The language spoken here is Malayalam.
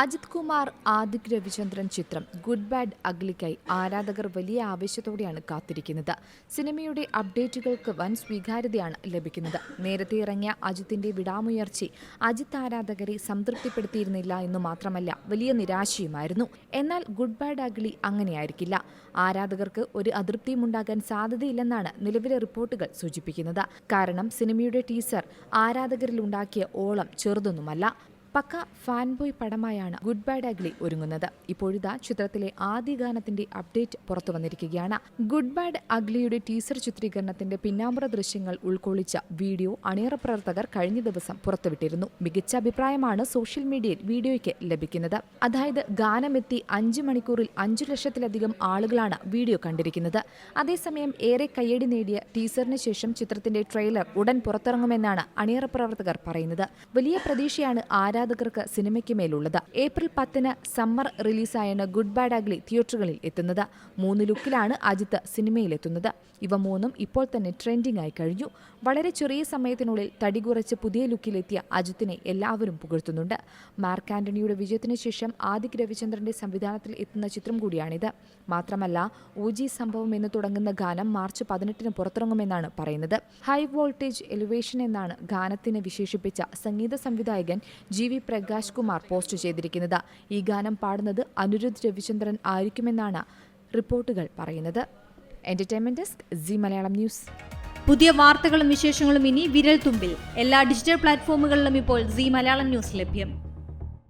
അജിത് കുമാർ ആദിക് രവിചന്ദ്രൻ ചിത്രം ഗുഡ് ബാഡ് അഗ്ലിക്കായി ആരാധകർ വലിയ ആവേശത്തോടെയാണ് കാത്തിരിക്കുന്നത്. സിനിമയുടെ അപ്ഡേറ്റുകൾക്ക് വൻ സ്വീകാര്യതയാണ് ലഭിക്കുന്നത്. നേരത്തെ ഇറങ്ങിയ അജിത്തിന്റെ വിടാമുയർച്ചി അജിത് ആരാധകരെ സംതൃപ്തിപ്പെടുത്തിയിരുന്നില്ല എന്ന് മാത്രമല്ല വലിയ നിരാശയുമായിരുന്നു. എന്നാൽ ഗുഡ് ബാഡ് അഗ്ലി അങ്ങനെയായിരിക്കില്ല. ആരാധകർക്ക് ഒരു അതൃപ്തിയും ഉണ്ടാകാൻ സാധ്യതയില്ലെന്നാണ് നിലവിലെ റിപ്പോർട്ടുകൾ സൂചിപ്പിക്കുന്നത്. കാരണം സിനിമയുടെ ടീസർ ആരാധകരിൽ ഉണ്ടാക്കിയ ഓളം ചെറുതൊന്നുമല്ല. പക്ക ഫാൻബോയ് പടമായാണ് ഗുഡ് ബാഡ് അഗ്ലി ഒരുങ്ങുന്നത്. ഇപ്പോഴിതാ ചിത്രത്തിലെ ആദ്യ ഗാനത്തിന്റെ അപ്ഡേറ്റ് പുറത്തു വന്നിരിക്കുകയാണ്. ഗുഡ് ബാഡ് അഗ്ലിയുടെ ടീസർ ചിത്രീകരണത്തിന്റെ പിന്നാമ്പുറ ദൃശ്യങ്ങൾ ഉൾക്കൊള്ളിച്ച വീഡിയോ അണിയറ പ്രവർത്തകർ കഴിഞ്ഞ ദിവസം പുറത്തുവിട്ടിരുന്നു. മികച്ച അഭിപ്രായമാണ് സോഷ്യൽ മീഡിയയിൽ വീഡിയോയ്ക്ക് ലഭിക്കുന്നത്. അതായത് ഗാനമെത്തി അഞ്ച് മണിക്കൂറിൽ അഞ്ചു ലക്ഷത്തിലധികം ആളുകളാണ് വീഡിയോ കണ്ടിരിക്കുന്നത്. അതേസമയം ഏറെ കയ്യടി നേടിയ ടീസറിന് ശേഷം ചിത്രത്തിന്റെ ട്രെയിലർ ഉടൻ പുറത്തിറങ്ങുമെന്നാണ് അണിയറ പ്രവർത്തകർ പറയുന്നത്. വലിയ പ്രതീക്ഷയാണ് ആരാധകർക്ക് സിനിമയ്ക്ക് മേലുള്ളത്. ഏപ്രിൽ പത്തിന് സമ്മർ റിലീസായാണ് ഗുഡ് ബാഡ് അഗ്ലി തിയേറ്ററുകളിൽ എത്തുന്നത്. മൂന്ന് ലുക്കിലാണ് അജിത്ത് സിനിമയിലെത്തുന്നത്. ഇവ മൂന്നും ഇപ്പോൾ തന്നെ ട്രെൻഡിംഗ് ആയി കഴിഞ്ഞു. വളരെ ചെറിയ സമയത്തിനുള്ളിൽ തടി കുറച്ച് പുതിയ ലുക്കിലെത്തിയ അജിത്തിനെ എല്ലാവരും പുകഴ്ത്തുന്നുണ്ട്. മാർക്ക് ആന്റണിയുടെ വിജയത്തിന് ശേഷം ആദിക് രവിചന്ദ്രന്റെ സംവിധാനത്തിൽ എത്തുന്ന ചിത്രം കൂടിയാണിത്. മാത്രമല്ല ഒ ജി സംഭവം എന്ന് തുടങ്ങുന്ന ഗാനം മാർച്ച് പതിനെട്ടിന് പുറത്തിറങ്ങുമെന്നാണ് പറയുന്നത്. ഹൈ വോൾട്ടേജ് എലിവേഷൻ എന്നാണ് ഗാനത്തിന് വിശേഷിപ്പിച്ച സംഗീത സംവിധായകൻ G V Prakash Kumar post ചെയ്തിരിക്കുന്നത്. ഈ ഗാനം പാടുന്നത് അനിരുദ്ധ് രവിചന്ദ്രൻ ആയിരിക്കുമെന്നാണ് റിപ്പോർട്ടുകൾ പറയുന്നത്. Entertainment desk Zee Malayalam News. പുതിയ വാർത്തകളും വിശേഷങ്ങളും ഇനി വിരൽ തുമ്പിൽ. എല്ലാ ഡിജിറ്റൽ പ്ലാറ്റ്ഫോമുകളിലും ഇപ്പോൾ സി മലയാളം ന്യൂസ് ലഭ്യം.